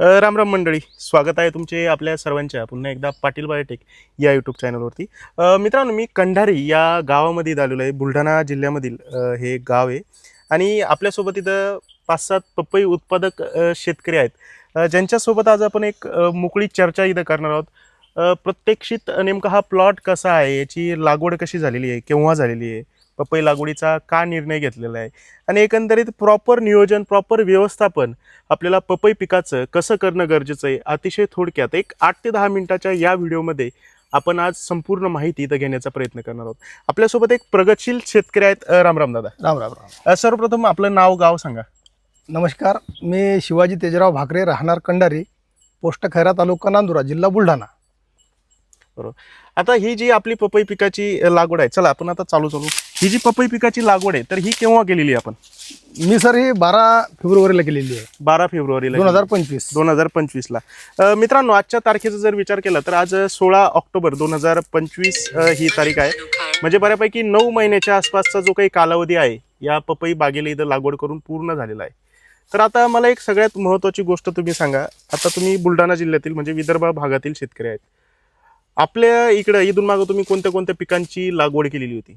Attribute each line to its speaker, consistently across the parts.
Speaker 1: राम राम मंडळी स्वागत आहे तुमचे आपल्या सर्वांच्या पुन्हा एकदा पाटील बायोटेक या यूट्यूब चॅनलवरती मित्रांनो मी कंढारी या गावामध्ये आलेलो आहे बुलढाणा जिल्ह्यामधील हे गाव आहे. आणि आपल्यासोबत इथं पाच सात पपई उत्पादक शेतकरी आहेत. ज्यांच्यासोबत आज आपण एक मोकळी चर्चा इथं करणार आहोत. प्रत्यक्षित नेमका हा प्लॉट कसा आहे याची लागवड कशी झालेली आहे केव्हा झालेली आहे पपई लागवडीचा का निर्णय घेतलेला आहे? आणि एकंदरीत प्रॉपर नियोजन प्रॉपर व्यवस्थापन आपल्याला पपई पिकाचं कसं करणं गरजेचं आहे? अतिशय थोडक्यात एक आठ ते दहा मिनिटाच्या या व्हिडिओमध्ये आपण आज संपूर्ण माहिती इथं घेण्याचा प्रयत्न करणार आहोत. आपल्यासोबत एक प्रगतशील शेतकरी आहेत अ, राम राम दादा.
Speaker 2: राम राम राम.
Speaker 1: सर्वप्रथम आपलं नाव गाव सांगा.
Speaker 2: नमस्कार. मी शिवाजी तेजराव भाकरे राहणार कंडारी पोस्ट खैरा तालुका नांदुरा जिल्हा बुलढाणा.
Speaker 1: आता ही जी आपली पपई पिकाची लागवड आहे चला आपण आता चालू चालू ही जी पपई पिकाची लागवड आहे तर ही केव्हा केलेली आहे आपण?
Speaker 2: मी सर ही बारा फेब्रुवारीला केलेली आहे.
Speaker 1: बारा फेब्रुवारीला
Speaker 2: दोन हजार पंचवीस.
Speaker 1: दोन हजार पंचवीसला. अ, मित्रांनो आजच्या तारखेचा जर विचार केला तर आज सोळा ऑक्टोबर दोन हजार पंचवीस ही तारीख आहे. म्हणजे बऱ्यापैकी नऊ महिन्याच्या आसपासचा जो काही कालावधी आहे या पपई बागेला इथं लागवड करून पूर्ण झालेला आहे. तर आता मला एक सगळ्यात महत्त्वाची गोष्ट तुम्ही सांगा. आता तुम्ही बुलढाणा जिल्ह्यातील म्हणजे विदर्भ भागातील शेतकरी आहेत. आपल्या इकडं इथून मागं तुम्ही कोणत्या कोणत्या पिकांची लागवड केलेली होती?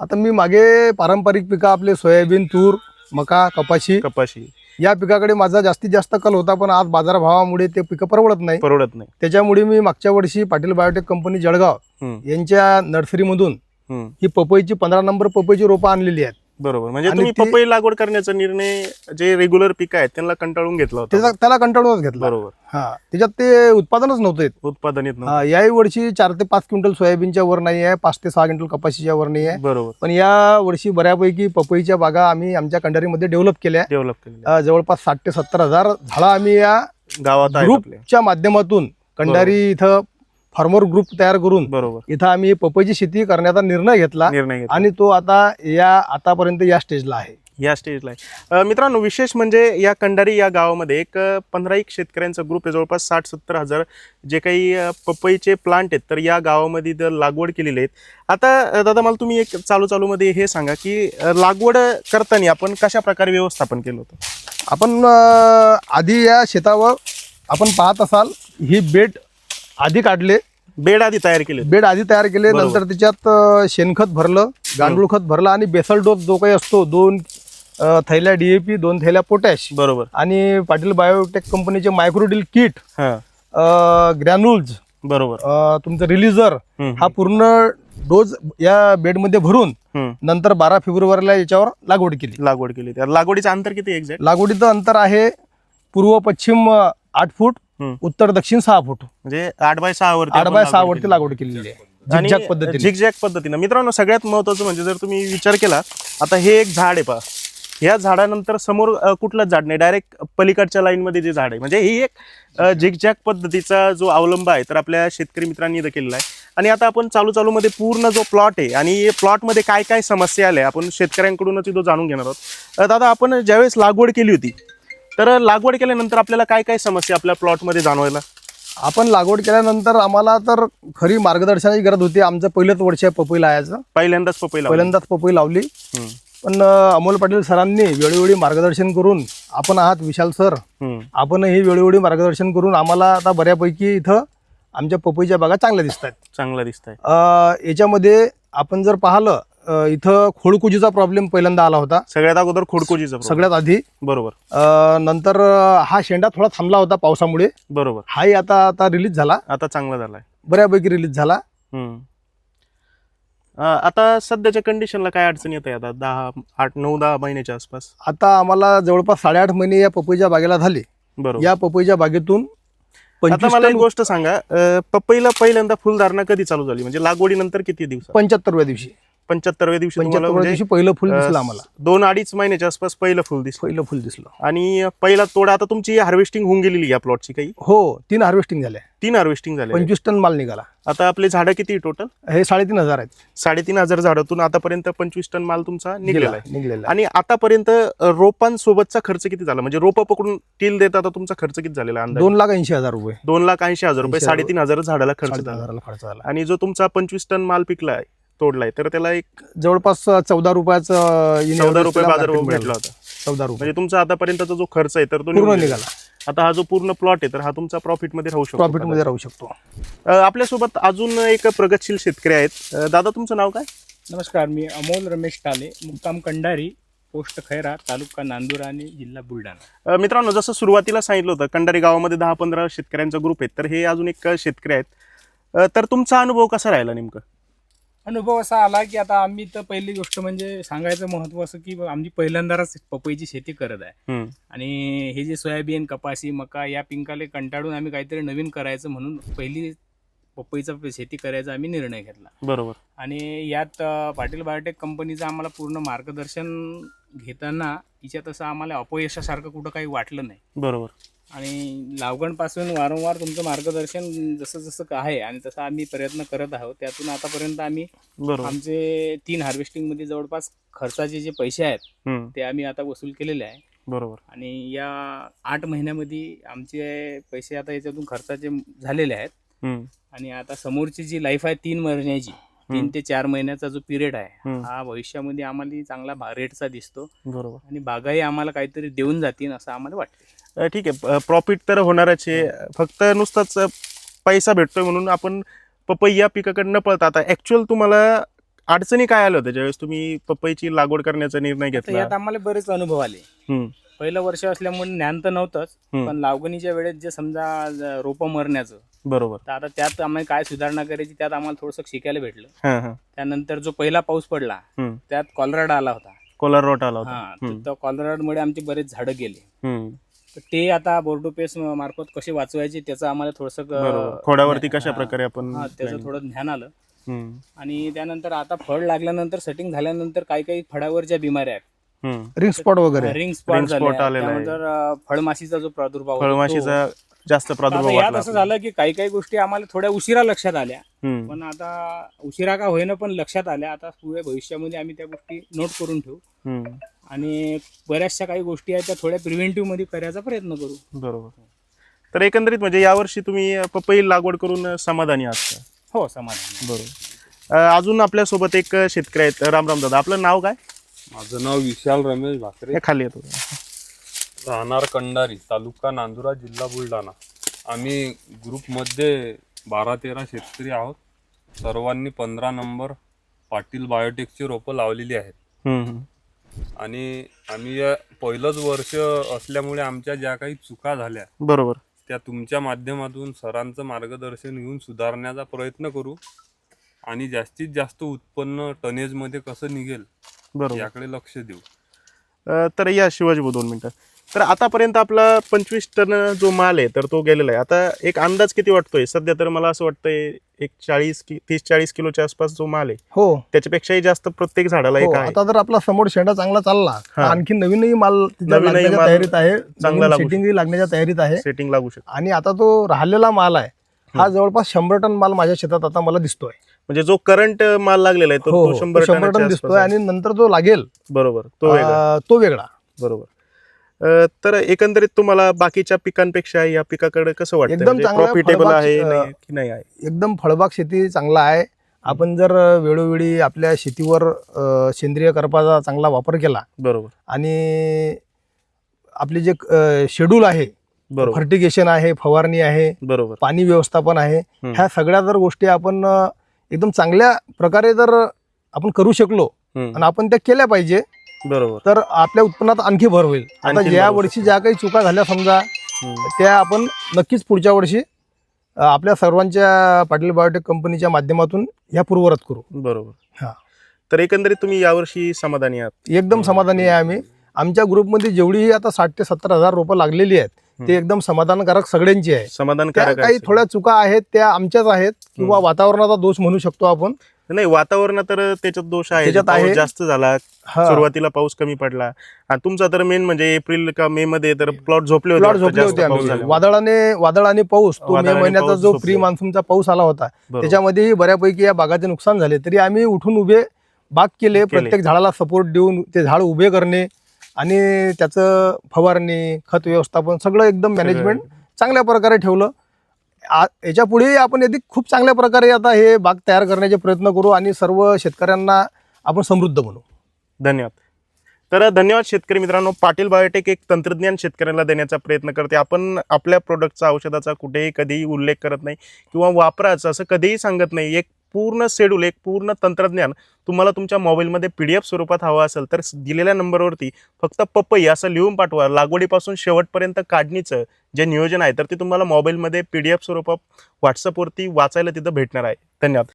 Speaker 2: आता मी मागे पारंपरिक पिकं आपले सोयाबीन तूर मका कपाशी.
Speaker 1: कपाशी.
Speaker 2: या पिकाकडे माझा जास्तीत जास्त कल होता पण आज बाजारभावामुळे ते पिकं परवडत नाही.
Speaker 1: परवडत नाही.
Speaker 2: त्याच्यामुळे मी मागच्या वर्षी पाटील बायोटेक कंपनी जळगाव यांच्या नर्सरीमधून. ही पपईची पंधरा नंबर पपईची रोपं आणलेली आहेत.
Speaker 1: बरोबर. म्हणजे
Speaker 2: आणि
Speaker 1: तुम्ही
Speaker 2: ती-
Speaker 1: पपई लागवड करण्याचा निर्णय जे रेग्युलर पीक आहेत त्यांना कंटाळून घेतला होता.
Speaker 2: त्याचा त्याला कंटाळूनच घेतला.
Speaker 1: बरोबर.
Speaker 2: हा. त्याच्यात ते उत्पादनच नव्हतं येत.
Speaker 1: उत्पादन येत नव्हतं.
Speaker 2: हा, याही वर्षी चार ते पाच क्विंटल सोयाबीनच्या वर नाही आहे पाच ते सहा क्विंटल कपाशीच्या वर नाही आहे.
Speaker 1: बरोबर.
Speaker 2: पण या वर्षी बऱ्यापैकी पपईच्या बागा आम्ही आमच्या कंडारीमध्ये डेव्हलप केल्या.
Speaker 1: डेव्हलप केलेलं
Speaker 2: अं, जवळपास साठ ते सत्तर हजार झाडं आम्ही या
Speaker 1: आहे. गावात आहेत
Speaker 2: ग्रुपच्या माध्यमातून कंडारी इथं फार्मर ग्रुप तयार करून
Speaker 1: बरोबर.
Speaker 2: इथं आम्ही पपईची शेती करण्याचा निर्णय घेतला
Speaker 1: निर्णय घेतला.
Speaker 2: आणि तो आता या आतापर्यंत या स्टेजला आहे.
Speaker 1: या स्टेजला आहे. अं, मित्रांनो विशेष म्हणजे या कंडारी या गावामध्ये एक अं, पंधरा एक शेतकऱ्यांचा ग्रुप आहे. जवळपास साठ सत्तर हजार जे काही अं, पपईचे प्लांट आहेत तर या गावामध्ये इथं लागवड केलेली आहेत. आता अं, दादा मला तुम्ही एक चालू चालूमध्ये हे सांगा की अं, लागवड करताना आपण कशा प्रकारे व्यवस्थापन केलं होतं?
Speaker 2: आपण अं, आधी या शेतावर आपण पाहत असाल ही बेड आधी काढले
Speaker 1: बेड आधी तयार केले.
Speaker 2: बेड आधी तयार केले
Speaker 1: बरोबर.
Speaker 2: नंतर त्याच्यात अं, शेणखत भरलं गांडूळ खत भरलं आणि बेसल डोस जो काही असतो दोन अं, थैल्या डीएपी दोन थैल्या पोटॅश
Speaker 1: बरोबर
Speaker 2: आणि पाटील बायोटेक कंपनीचे मायक्रोडिल किट
Speaker 1: हां
Speaker 2: ग्रॅन्युल्स
Speaker 1: बरोबर
Speaker 2: तुमचं रिलीजर
Speaker 1: हम्म,
Speaker 2: हा पूर्ण डोज या बेडमध्ये भरून
Speaker 1: हम्म.
Speaker 2: नंतर बारा फेब्रुवारीला याच्यावर लागवड केली
Speaker 1: लागवड केली त्या लागवडीचं अंतर किती एक्झॅक्ट
Speaker 2: लागवडीचं अंतर आहे पूर्व पश्चिम अं, आठ फूट. उत्तर दक्षिण सहा फूट.
Speaker 1: म्हणजे आठ बाय सहा वरती
Speaker 2: आठ बाय सहा वरती. लागवड केलेली आहे. झिकझॅक पद्धतीने.
Speaker 1: झिकझॅक पद्धतीनं. मित्रांनो सगळ्यात महत्वाचं म्हणजे जर तुम्ही विचार केला आता हे एक झाड आहे पहा. ह्या झाडानंतर समोर अ, कुठलंच झाड नाही. डायरेक्ट पलीकडच्या लाईनमध्ये जे झाड आहे. म्हणजे ही एक झिकझॅक पद्धतीचा जो अवलंब आहे तर आपल्या शेतकरी मित्रांनी इथं केलेला आहे. आणि आता आपण चालू चालूमध्ये पूर्ण जो प्लॉट आहे आणि प्लॉटमध्ये काय काय समस्या आल्या आपण शेतकऱ्यांकडूनच इथं जाणून घेणार आहोत. दादा आपण ज्यावेळेस लागवड केली होती तर लागवड केल्यानंतर आपल्याला काय काय समस्या आपल्या प्लॉटमध्ये जाणवायला?
Speaker 2: आपण लागवड केल्यानंतर आम्हाला तर खरी मार्गदर्शनाची गरज होती. आमचं पहिलंच वर्ष आहे पपई लावायचं.
Speaker 1: पहिल्यांदाच पपई लावली.
Speaker 2: पहिल्यांदाच पपई लावली.
Speaker 1: हम्म,
Speaker 2: पण अं, अमोल पाटील सरांनी वेळोवेळी मार्गदर्शन करून आपण आहात विशाल सर
Speaker 1: हम्म.
Speaker 2: आपणही वेळोवेळी मार्गदर्शन करून आम्हाला आता बऱ्यापैकी इथं आमच्या पपईच्या बागा चांगल्या दिसत आहेत
Speaker 1: चांगलं दिसतंय
Speaker 2: याच्यामध्ये आपण जर पाहिलं इथं खोडकुजीचा प्रॉब्लेम पहिल्यांदा आला होता.
Speaker 1: सगळ्यात अगोदर खोडकोजीचा problem.
Speaker 2: सगळ्यात आधी.
Speaker 1: बरोबर.
Speaker 2: अं, नंतर हा शेंडा थोडा थांबला होता पावसामुळे.
Speaker 1: बरोबर.
Speaker 2: हाही आता आता रिलीज झाला.
Speaker 1: आता चांगला झालाय.
Speaker 2: बऱ्यापैकी रिलीज झाला.
Speaker 1: हम्म. अं, आता सध्याच्या कंडिशनला काय अडचण येत आहे आता? दहा आठ नऊ दहा महिन्याच्या आसपास?
Speaker 2: आता आम्हाला जवळपास साडेआठ महिने या पपईच्या बागेला झाले.
Speaker 1: बरोबर.
Speaker 2: या पपईच्या बागेतून
Speaker 1: आता मला एक गोष्ट सांगा. अं, पपईला पहिल्यांदा फुलधारणा कधी चालू झाली? म्हणजे लागवडीनंतर किती दिवस
Speaker 2: पंच्याहत्तरव्या दिवशी.
Speaker 1: पंच्याहत्तरव्या दिवशी तुम्हाला
Speaker 2: पंच्याहत्तरव्या
Speaker 1: म्हणजे
Speaker 2: दिवशी पहिलं फुल
Speaker 1: अं,
Speaker 2: दिसलं आम्हाला.
Speaker 1: दोन अडीच महिन्याच्या आसपास पहिलं फुल दिसलं.
Speaker 2: पहिलं फुल दिसलं.
Speaker 1: आणि पहिला तोडा आता तुमची हार्वेस्टिंग होऊन गेलेली या प्लॉटची काही?
Speaker 2: हो तीन हार्वेस्टिंग झाल्या.
Speaker 1: तीन हार्वेस्टिंग झाले
Speaker 2: पंचवीस टन माल निघाला.
Speaker 1: आता आपले झाडं किती टोटल
Speaker 2: हे साडेतीन हजार आहेत.
Speaker 1: साडेतीन हजार झाडातून आतापर्यंत पंचवीस टन माल तुमचा निघलेला आहे.
Speaker 2: निघलेला.
Speaker 1: आणि आतापर्यंत अ, रोपांसोबतचा खर्च किती झाला? म्हणजे रोपं पकडून टील देता आता तुमचा खर्च किती झालेला आहे अंदाजे?
Speaker 2: दोन लाख ऐंशी हजार रुपये.
Speaker 1: दोन लाख ऐंशी हजार रुपये
Speaker 2: 80 हजार
Speaker 1: साडेतीन हजार झाडाला खर्च
Speaker 2: साडेतीन
Speaker 1: झाला.
Speaker 2: हजाराला खर्च झाला.
Speaker 1: आणि जो तुमचा पंचवीस टन माल पिकलाय तोडलाय. तर त्याला एक
Speaker 2: जवळपास चौदा रुपयाचं
Speaker 1: चौदा रुपये बाजार भेटला
Speaker 2: मिळालं.
Speaker 1: होता.
Speaker 2: चौदा रुपये.
Speaker 1: म्हणजे तुमचा आतापर्यंतचा जो खर्च आहे तर तो
Speaker 2: पूर्ण. निघाला.
Speaker 1: आता हा जो पूर्ण प्लॉट आहे तर हा तुमचा प्रॉफिटमध्ये राहू शकतो
Speaker 2: प्रॉफिटमध्ये राहू शकतो.
Speaker 1: आपल्यासोबत अजून एक प्रगतशील शेतकरी आहेत. दादा तुमचं नाव काय?
Speaker 3: नमस्कार मी अमोल रमेश टाले मुक्काम कंडारी पोस्ट खैरा तालुका नांदूर आणि जिल्हा बुलढाणा.
Speaker 1: मित्रांनो जसं सुरुवातीला सांगितलं होतं कंडारी गावामध्ये दहा पंधरा शेतकऱ्यांचा ग्रुप आहे तर हे अजून एक शेतकरी आहेत. तर तुमचा अनुभव कसा राहिला नेमकं?
Speaker 3: अनुभव असा आला की आता आम्ही तर पहिली गोष्ट म्हणजे सांगायचं महत्त्व असं की आम्ही पहिल्यांदाच पपईची शेती करत आहे. आणि हे जे सोयाबीन कपाशी मका या पिंकाले कंटाळून आम्ही काहीतरी नवीन करायचं म्हणून पहिली पपईचा शेती करायचा आम्ही निर्णय घेतला.
Speaker 1: बरोबर.
Speaker 3: आणि यात पाटील बायोटेक कंपनीचं आम्हाला पूर्ण मार्गदर्शन घेताना हिच्यात असं आम्हाला अपयशासारखं कुठं काही वाटलं नाही.
Speaker 1: बरोबर.
Speaker 3: आणि लावगणपासून वारंवार तुमचं मार्गदर्शन जसं जसं आहे आणि तसं आम्ही प्रयत्न करत आहोत त्यातून आतापर्यंत आम्ही आमचे तीन हार्वेस्टिंगमध्ये जवळपास खर्चाचे जे पैसे आहेत ते आम्ही आता वसूल केलेले आहे.
Speaker 1: बरोबर.
Speaker 3: आणि या आठ महिन्यामध्ये आमचे पैसे आता याच्यातून खर्चाचे झालेले आहेत. आणि आता समोरची जी लाईफ आहे तीन महिन्याची तीन ते चार महिन्याचा जो पिरियड आहे हा भविष्यामध्ये आम्हाला चांगला रेटचा दिसतो.
Speaker 1: बरोबर.
Speaker 3: आणि बागाही आम्हाला काहीतरी देऊन जातील असं आम्हाला वाटतं.
Speaker 1: ठीक आहे. प्रॉफिट तर होणारच आहे. फक्त नुसताच पैसा भेटतोय म्हणून आपण पपई या पिकाकडे न पळता. आता ऍक्च्युअल तुम्हाला अडचणी काय आल्या होत्या? ज्यावेळेस तुम्ही पपईची लागवड करण्याचा निर्णय घेतला?
Speaker 3: यात आम्हाला बरेच अनुभव आले. पहिलं वर्ष असल्यामुळे ज्ञान तर नव्हतंच पण लावगणीच्या वेळेस जे समजा रोपं मरण्याचं
Speaker 1: बरोबर.
Speaker 3: तर आता त्यात आम्हाला काय सुधारणा करायची त्यात आम्हाला थोडंसं शिकायला भेटलं. त्यानंतर जो पहिला पाऊस पडला. त्यात कॉलराड आला होता.
Speaker 1: कोलार रोट आला होता.
Speaker 3: हा तर
Speaker 1: हम्म.
Speaker 3: त्या कॉलराडमुळे आमचे बरेच झाडं गेले. ते आता बोर्डोपेस मार्फत कसे वाचवायचे त्याचं आम्हाला थोडंसं
Speaker 1: खोडावरती
Speaker 3: हा,
Speaker 1: कशा प्रकारे आपण
Speaker 3: त्याचं थोडं ज्ञान आलं.
Speaker 1: हम्म,
Speaker 3: आणि त्यानंतर आता फळ लागल्यानंतर सेटिंग झाल्यानंतर काही काही फळावर ज्या बिमाऱ्या आहेत
Speaker 1: हम्म.
Speaker 2: रिंग स्पॉट वगैरे.
Speaker 3: Ring spot. त्यानंतर फळमाशीचा जो प्रादुर्भाव
Speaker 1: फळमाशीचा जास्त प्रादुर्भाव
Speaker 3: असं. झालं की काही काही गोष्टी आम्हाला थोड्या उशिरा लक्षात आल्या. पण आता उशिरा का होईना पण लक्षात आल्या. आता पुढे भविष्यामध्ये आम्ही त्या गोष्टी नोट करून ठेवू. आणि बऱ्याचशा काही गोष्टी आहेत त्या थोड्या प्रिव्हेंटिव्हमध्ये करायचा प्रयत्न करू.
Speaker 1: बरोबर. तर एकंदरीत म्हणजे यावर्षी तुम्ही पपई लागवड करून समाधानी आहात का?
Speaker 3: हो समाधान
Speaker 1: बरोबर. अ, अजून आपल्यासोबत एक शेतकरी आहेत रामराम दादा. आपलं नाव काय?
Speaker 4: माझं नाव विशाल रमेश भाकरे.
Speaker 1: हे खाली येतो.
Speaker 4: राहणार कंडारी तालुका नांदुरा जिल्हा बुलढाणा. आम्ही ग्रुपमध्ये बारा तेरा शेतकरी आहोत. सर्वांनी पंधरा नंबर पाटील बायोटेकची रोपं लावलेली आहेत.
Speaker 1: हम्म, हम्म.
Speaker 4: आणि आम्ही या पहिलंच वर्ष असल्यामुळे आमच्या ज्या काही चुका झाल्या
Speaker 1: बरोबर.
Speaker 4: त्या तुमच्या माध्यमातून सरांचं मार्गदर्शन घेऊन सुधारण्याचा प्रयत्न करू आणि जास्तीत जास्त उत्पन्न टनेजमध्ये कसं निघेल
Speaker 1: बरोबर.
Speaker 4: याकडे लक्ष देऊ.
Speaker 1: अ, तर या शिवाजी भाऊ दोन मिनिटं. तर आतापर्यंत आपला पंचवीस टन जो माल आहे तर तो गेलेला आहे. आता एक अंदाज किती वाटतोय? सध्या तर मला असं वाटतंय एक चाळीस कि तीस चाळीस किलोच्या आसपास जो माल आहे
Speaker 2: हो.
Speaker 1: त्याच्यापेक्षाही जास्त प्रत्येक झाडाला
Speaker 2: हो,
Speaker 1: एक आहे.
Speaker 2: आता जर आपला समोर शेंडा चांगला चालला
Speaker 1: हा.
Speaker 2: आणखी नवीनही माल तिथं
Speaker 1: नवीनही
Speaker 2: लागण्याच्या
Speaker 1: माल
Speaker 2: तयारीत आहे
Speaker 1: चांगला लागू
Speaker 2: सेटिंगही लागण्याच्या तयारीत आहे.
Speaker 1: सेटिंग लागू शकतो.
Speaker 2: आणि आता तो राहिलेला माल आहे हा जवळपास शंभर टन माल माझ्या शेतात आता मला दिसतोय.
Speaker 1: म्हणजे जो करंट माल लागलेला आहे
Speaker 2: हो
Speaker 1: तो
Speaker 2: हो,
Speaker 1: तो शंभर
Speaker 2: तो शंभर
Speaker 1: टनाच्या
Speaker 2: टन
Speaker 1: आसपास
Speaker 2: दिसतोय
Speaker 1: आहे.
Speaker 2: आणि नंतर जो लागेल.
Speaker 1: बरोबर. तो वेगळा.
Speaker 2: अं, तो वेगळा.
Speaker 1: बरोबर. तर एकंदरीत तुम्हाला बाकीच्या पिकांपेक्षा या पिकाकडे कसं वाटतं
Speaker 2: एकदम
Speaker 1: प्रॉफिटेबल
Speaker 2: फळबाग,
Speaker 1: आहे की नाही आहे?
Speaker 2: एकदम फळबाग शेती चांगला आहे. आपण जर वेळोवेळी आपल्या शेतीवर सेंद्रिय करपाचा चांगला वापर केला
Speaker 1: बरोबर.
Speaker 2: आणि आपले जे शेड्यूल आहे
Speaker 1: बरोबर.
Speaker 2: फर्टिगेशन आहे फवारणी आहे
Speaker 1: बरोबर.
Speaker 2: पाणी व्यवस्थापन आहे. ह्या सगळ्या जर गोष्टी आपण एकदम चांगल्या प्रकारे जर आपण करू शकलो आणि आपण त्या केल्या पाहिजे
Speaker 1: बरोबर.
Speaker 2: तर आपल्या उत्पन्नात आणखी भर होईल. आता
Speaker 1: आणखीन
Speaker 2: या
Speaker 1: भर होऊ
Speaker 2: वर्षी ज्या काही चुका झाल्या समजा
Speaker 1: हम्म,
Speaker 2: त्या आपण नक्कीच पुढच्या वर्षी अ, आपल्या सर्वांच्या पाटील बायोटेक कंपनीच्या माध्यमातून ह्या पूर्वरत करू.
Speaker 1: बरोबर.
Speaker 2: हा.
Speaker 1: तर एकंदरीत तुम्ही यावर्षी समाधानी आहात?
Speaker 2: एकदम समाधानी आहे आम्ही. आमच्या ग्रुपमध्ये जेवढीही आता साठ ते सत्तर हजार रोपं लागलेली आहेत ते एकदम समाधानकारक सगळ्यांची आहे. त्या
Speaker 1: समाधानकारक
Speaker 2: काही
Speaker 1: आहे.
Speaker 2: थोड्या चुका आहेत त्या आमच्याच आहेत किंवा. वातावरणाचा दोष म्हणू शकतो आपण.
Speaker 1: नाही वातावरण तर त्याच्यात दोष आहे
Speaker 2: त्याच्यात
Speaker 1: पाऊस
Speaker 2: आहे.
Speaker 1: जास्त झाला
Speaker 2: हा.
Speaker 1: सुरुवातीला पाऊस कमी पडला आणि तुमचा तर मेन म्हणजे एप्रिल का मे मध्ये तर प्लॉट झोपले होते
Speaker 2: प्लॉट
Speaker 1: वाटतं,
Speaker 2: झोपले
Speaker 1: जास्त
Speaker 2: होते
Speaker 1: पाऊस
Speaker 2: आमचे
Speaker 1: झाल्यामुळे.
Speaker 2: वादळाने वादळ आणि पाऊस तो मे महिन्याचा
Speaker 1: पाऊस
Speaker 2: जो
Speaker 1: झोपले.
Speaker 2: प्री मान्सूनचा पाऊस आला होता
Speaker 1: बरोबर.
Speaker 2: त्याच्यामध्येही बऱ्यापैकी या बागाचे नुकसान झाले तरी आम्ही उठून उभे बाग केले. प्रत्येक झाडाला सपोर्ट देऊन ते झाड उभे करणे आणि त्याचं फवारणी खत व्यवस्थापन सगळं एकदम मॅनेजमेंट चांगल्या प्रकारे ठेवलं आ- याच्यापुढे आपण अधिक खूप चांगल्या प्रकारे आता हे बाग तयार करण्याचे प्रयत्न करू आणि सर्व शेतकऱ्यांना आपण समृद्ध बनवू.
Speaker 1: धन्यवाद. तर धन्यवाद शेतकरी मित्रांनो. पाटील बायोटेक एक तंत्रज्ञान शेतकऱ्यांना देण्याचा प्रयत्न करते. आपण आपल्या प्रोडक्टचा औषधाचा कुठेही कधीही उल्लेख करत नाही किंवा वापराचा असं कधीही सांगत नाही. एक पूर्ण शेड्यूल एक पूर्ण तंत्रज्ञान तुम्हाला तुमच्या मोबाईलमध्ये पी डी एफ स्वरूपात हवं असेल तर दिलेल्या नंबरवरती फक्त पपई असं लिहून पाठवा. लागवडीपासून शेवटपर्यंत काढणीचं जे नियोजन आहे तर ते तुम्हाला मोबाईलमध्ये पी डी एफ स्वरूपात व्हॉट्सअपवरती वाचायला तिथं भेटणार आहे. धन्यवाद.